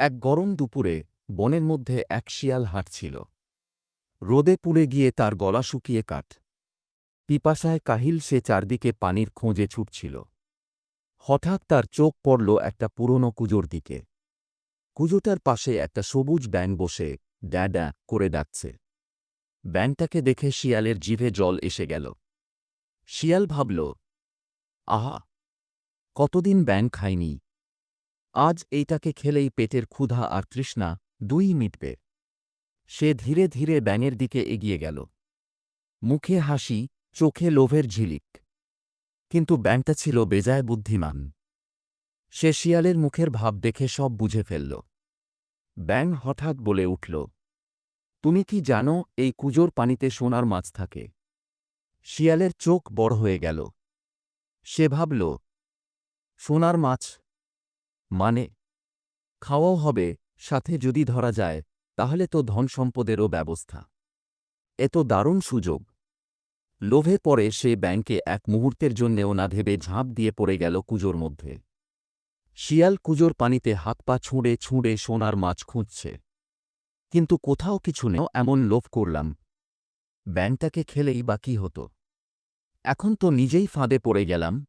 এক গরম দুপুরে বনের মধ্যে এক শিয়াল হাঁটছিল। রোদে পুড়ে গিয়ে তার গলা শুকিয়ে কাঠ। পিপাসায় কাহিল সে চারদিকে পানির খোঁজে ছুটছিল। হঠাৎ তার চোখ পড়ল একটা পুরনো কুজোর দিকে। কুজোটার পাশে একটা সবুজ ব্যাং বসে ড্যা ড্যাঁ করে ডাকছে। ব্যাংটাকে দেখে শিয়ালের জিভে জল এসে গেল। শিয়াল ভাবল, আহা, কতদিন ব্যাং খায়নি আজ এইটাকে খেলেই পেটের ক্ষুধা আর তৃষ্ণা দুই মিটবে। সে ধীরে ধীরে ব্যাঙের দিকে এগিয়ে গেল। মুখে হাসি, চোখে লোভের ঝিলিক। কিন্তু ব্যাংটা ছিল বেজায় বুদ্ধিমান। সে শিয়ালের মুখের ভাব দেখে সব বুঝে ফেলল। ব্যাং হঠাৎ বলে উঠল, তুমি কি জানো, এই কুজোর পানিতে সোনার মাছ থাকে। শিয়ালের চোখ বড় হয়ে গেল। সে ভাবল, সোনার মাছ মানে? খাওয়াও হবে, সাথে যদি ধরা যায়, তাহলে তো ধন সম্পদেরও ব্যবস্থা। এত দারুণ সুযোগ। লোভে পরে সে ব্যাংকে এক মুহূর্তের জন্যেও না ভেবে ঝাঁপ দিয়ে পড়ে গেল কুজোর মধ্যে। শিয়াল কুজোর পানিতে হাত পা ছুঁড়ে ছুঁড়ে সোনার মাছ খুঁজছে। কিন্তু কোথাও কিছু নেও এমন লোভ করলাম। ব্যাংটাকে খেলেই বা কি হতো? এখন তো নিজেই ফাঁদে পড়ে গেলাম।